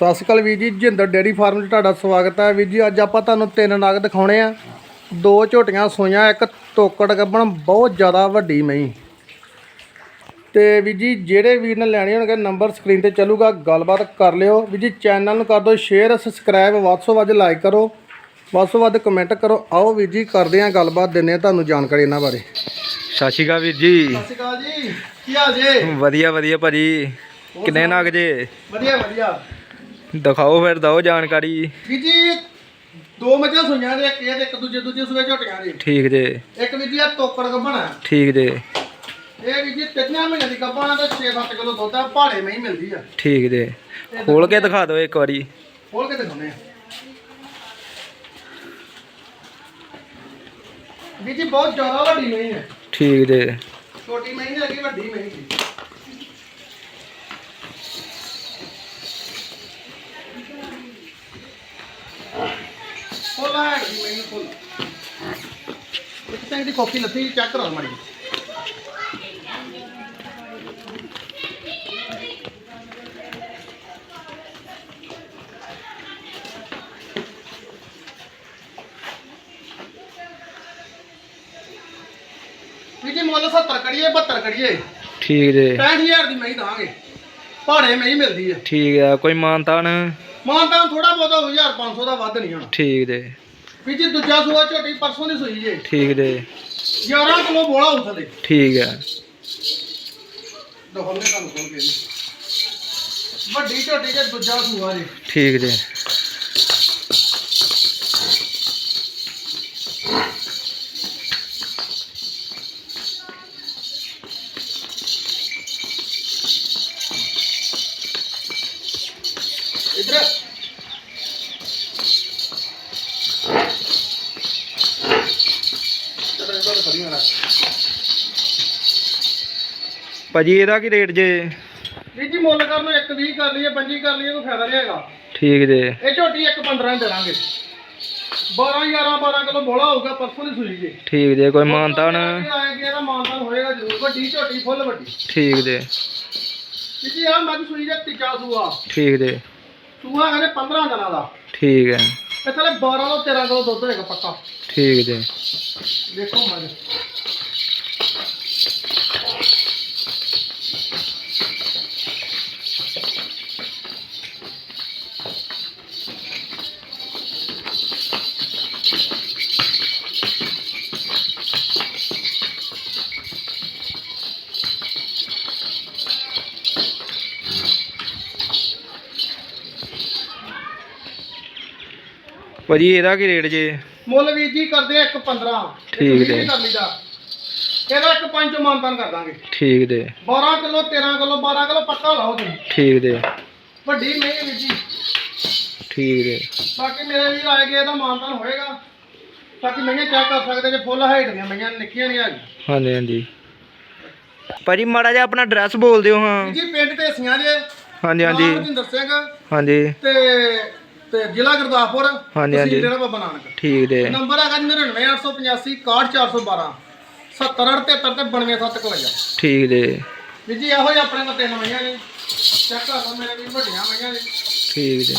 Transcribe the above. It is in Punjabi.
ਸਤਿ ਸ਼੍ਰੀ ਅਕਾਲ ਵੀਰ ਜੀ ਜਿੰਦਰ ਡੇਅਰੀ ਫਾਰਮ 'ਚ ਤੁਹਾਡਾ ਸਵਾਗਤ ਹੈ। ਵੀਰ ਜੀ ਅੱਜ ਆਪਾਂ ਤੁਹਾਨੂੰ ਤਿੰਨ ਨਗ ਦਿਖਾਉਣੇ ਆ। ਦੋ ਝੋਟੀਆਂ ਸੋਈਆਂ ਇੱਕ ਤੋਕੜ ਗੱਬਣ ਬਹੁਤ ਜ਼ਿਆਦਾ ਵੱਡੀ ਮਹੀਂ। ਤੇ ਵੀਰ ਜੀ ਜਿਹੜੇ ਵੀਰ ਨੇ ਲੈਣੇ ਹੋਣਗੇ ਨੰਬਰ ਸਕਰੀਨ ਤੇ ਚੱਲੂਗਾ ਗੱਲਬਾਤ ਕਰ ਲਿਓ। ਵੀਰ ਜੀ ਚੈਨਲ ਨੂੰ ਕਰ ਦਿਓ ਸ਼ੇਅਰ ਸਬਸਕ੍ਰਾਈਬ ਵੱਧ ਤੋਂ ਵੱਧ ਲਾਈਕ ਕਰੋ। ਵੱਧ ਤੋਂ ਵੱਧ ਕਮੈਂਟ ਕਰੋ। ਆਓ ਵੀਰ ਜੀ ਕਰਦੇ ਆਂ ਗੱਲਬਾਤ ਦਿੰਨੇ ਆ ਤੁਹਾਨੂੰ ਜਾਣਕਾਰੀ ਇਹਨਾਂ ਬਾਰੇ। ਸਤਿ ਸ਼੍ਰੀ ਅਕਾਲ ਵੀਰ ਜੀ। ਸਤਿ ਸ਼੍ਰੀ ਅਕਾਲ ਜੀ ਕੀ ਹਾਲ ਜੇ? ਵਧੀਆ ਵਧੀਆ ਭਾਜੀ। ਕਿੰਨੇ ਨਗ ਜੇ? ਵਧੀਆ ਵਧੀਆ। ਦਿਖਾਓ ਫਿਰ ਦਿਓ ਜਾਣਕਾਰੀ। ਵੀਰ ਜੀ ਦੋ ਮੱਝਾਂ ਸੋਈਆਂ ਨੇ ਇੱਕ ਇਹ ਤੇ ਇੱਕ ਦੂਜੇ ਦੂਜੇ ਸੂਏ ਝੋਟੀਆਂ ਦੇ ਠੀਕ ਜੇ। ਇੱਕ ਵੀਰ ਜੀ ਆ ਤੋਕੜ ਗੱਭਣਾ ਠੀਕ ਜੇ। ਇਹ ਵੀਰ ਜੀ ਤਿੰਨਾਂ ਮਹੀਨਿਆਂ ਦੀ ਗੱਭਣਾ ਤੇ 6-7 ਕਿਲੋ ਦੁੱਧ ਆ ਪਹਾੜੇ ਮੈਂ ਹੀ ਮਿਲਦੀ ਆ। ਠੀਕ ਜੇ। ਖੋਲ ਕੇ ਦਿਖਾ ਦਿਓ ਇੱਕ ਵਾਰੀ। ਖੋਲ ਕੇ ਦਿਖਾਉਂਦੇ ਆ। ਵੀਰ ਜੀ ਬਹੁਤ ਜ਼ਿਆਦਾ ਵੱਡੀ ਨਹੀਂ ਹੈ ਠੀਕ ਜੇ। ਛੋਟੀ ਮਹੀਂ ਨਹੀਂ ਲੱਗੀ ਵੱਡੀ ਮਹੀਂ ਸੀ। ਖੋਲਾ ਹੈ ਜੀ ਮੈਨੂੰ ਖੋਲ ਇੱਕ ਤਾਂ ਦੀ ਕਾਫੀ ਲੱਥੀ ਚੈੱਕ ਕਰਾ ਮਾੜੀ ਵੀ ਜੀ ਮੁੱਲ 70 ਕਰੀਏ 72 ਕਰੀਏ ਠੀਕ ਜੇ। 65000 ਦੀ ਮਹੀਂ ਦਾਂਗੇ ਪਹਾੜੇ ਮਹੀਂ ਮਿਲਦੀ ਆ। ਠੀਕ ਆ ਕੋਈ ਮਾਨਤਾਨ? ਮਾਨਤਾਨ ਥੋੜਾ ਬਹੁਤਾ 1500 ਦਾ ਵੱਧ ਨਹੀਂ ਹੋਣਾ। ਠੀਕ ਜੇ। ਵੀ ਜੀ ਦੂਜਾ ਸੂਆ ਝੋਟੀ ਪਰਸੋਂ ਦੀ ਸੂਈ ਜੇ ਠੀਕ ਜੇ 11 ਕਿਲੋ ਬੋਲਾ ਉਥਲੇ ਠੀਕ ਆ ਦਖਲ ਨੇ ਤੁਹਾਨੂੰ ਖੋਲ ਕੇ ਵੱਡੀ ਝੋਟੀ ਜੇ ਦੂਜਾ ਸੂਆ ਜੇ ਠੀਕ ਜੇ ਇਧਰ ਮਾਰਾ ਭਾਜੀ ਇਹਦਾ ਕੀ ਰੇਟ ਜੇ? ਵੀ ਜੀ ਮੁੱਲ ਕਰ ਲਓ ਇੱਕ 20 ਕਰ ਲਈਏ 25 ਕਰ ਲਈਏ ਕੋਈ ਫਾਇਦਾ ਨਹੀਂ ਹੈਗਾ। ਠੀਕ ਜੇ। ਇਹ ਝੋਟੀ ਇੱਕ 15 ਦੇ ਦਾਂਗੇ 12 11 12 ਕਿਲੋ ਬੋਲਾ ਹੋਊਗਾ ਪਰਸੋਂ ਦੀ ਸੂਈ ਜੇ। ਠੀਕ ਜੇ ਕੋਈ ਮਾਨਤਾਨ ਆਏ ਗਿਆ ਦਾ ਮਾਨਤਾਨ ਹੋਏਗਾ ਜ਼ਰੂਰ ਵੱਡੀ ਝੋਟੀ ਫੁੱਲ ਵੱਡੀ। ਠੀਕ ਜੇ। ਜੀ ਆ ਮੱਝ ਸੂਈ ਜੇ ਤੀਜਾ ਸੂਆ। ਠੀਕ ਜੇ। ਸੂਆ ਕਹਿੰਦੇ 15 ਦਿਨਾਂ ਦਾ। ਠੀਕ ਹੈ। ਤੇ ਥਲੇ 12 ਤੋਂ 13 ਕਿਲੋ ਦੁੱਧ ਹੋਏਗਾ ਪੱਕਾ। ਠੀਕ ਜੇ। ਦੇਖੋ ਮੱਝ। ਭਾਜੀ ਇਹਦਾ ਕੀ ਰੇਟ ਜੇ? ਮੁੱਲ ਵੀਰ ਜੀ ਕਰਦੇ ਆ 1.15 ਠੀਕ ਜੇ। ਕਰ ਲਈਦਾ। ਇਹਦਾ ਇੱਕ ਪੰਜ ਮਾਨਤਾਨ ਕਰ ਦਾਂਗੇ। ਠੀਕ ਜੇ 12 ਕਿਲੋ 13 ਕਿਲੋ 12 ਕਿਲੋ ਪੱਕਾ ਲਾਓ ਤੁਸੀਂ। ਠੀਕ ਜੇ ਵੱਡੀ ਨਹੀਂ ਵੀਰ ਜੀ। ਠੀਕ ਜੇ ਬਾਕੀ ਮੇਰੇ ਵੀਰ ਆਏ ਗਏ ਇਹਦਾ ਮਾਨਤਾਨ ਹੋਏਗਾ। ਬਾਕੀ ਮਈਆਂ ਚੈੱਕ ਕਰ ਸਕਦੇ ਜੇ ਫੁੱਲ ਹਾਈਟ ਦੀਆਂ ਮਈਆਂ ਨਿੱਕੀਆਂ ਨਹੀਂ ਹੈਗੀਆਂ। ਹਾਂਜੀ ਹਾਂਜੀ। ਭਾਜੀ ਮਾੜਾ ਜਿਹਾ ਆਪਣਾ ਐਡਰੈਸ ਬੋਲ ਦਿਓ ਹਾਂ। ਜੀ ਪਿੰਡ ਢੇਸੀਆਂ ਜੇ। ਹਾਂਜੀ ਹਾਂਜੀ। ਹਰਜਿੰਦਰ ਸਿੰਘ। ਹਾਂਜੀ। ਤੇ ਤੇ ਜ਼ਿਲ੍ਹਾ ਗੁਰਦਾਸਪੁਰ ਹਾਂਜੀ, ਹਾਂਜੀ। ਤਹਿਸੀਲ ਡੇਰਾ ਬਾਬਾ ਨਾਨਕ। ਠੀਕ ਜੇ। ਨੰਬਰ ਹੈਗਾ 99885 61412 7073 ਤੇ 92751 ਠੀਕ ਜੇ। ਵੀ ਜੀ ਇਹੋ ਜਿਹੇ ਆਪਣੇ ਕੋਲ ਤਿੰਨ ਮਈਆਂ ਨੇ। ਚੈੱਕ ਕਰ ਲਓ ਮੇਰੇ ਵੀ ਵੱਡੀਆਂ ਮਈਆਂ ਨੇ। ਠੀਕ ਜੇ।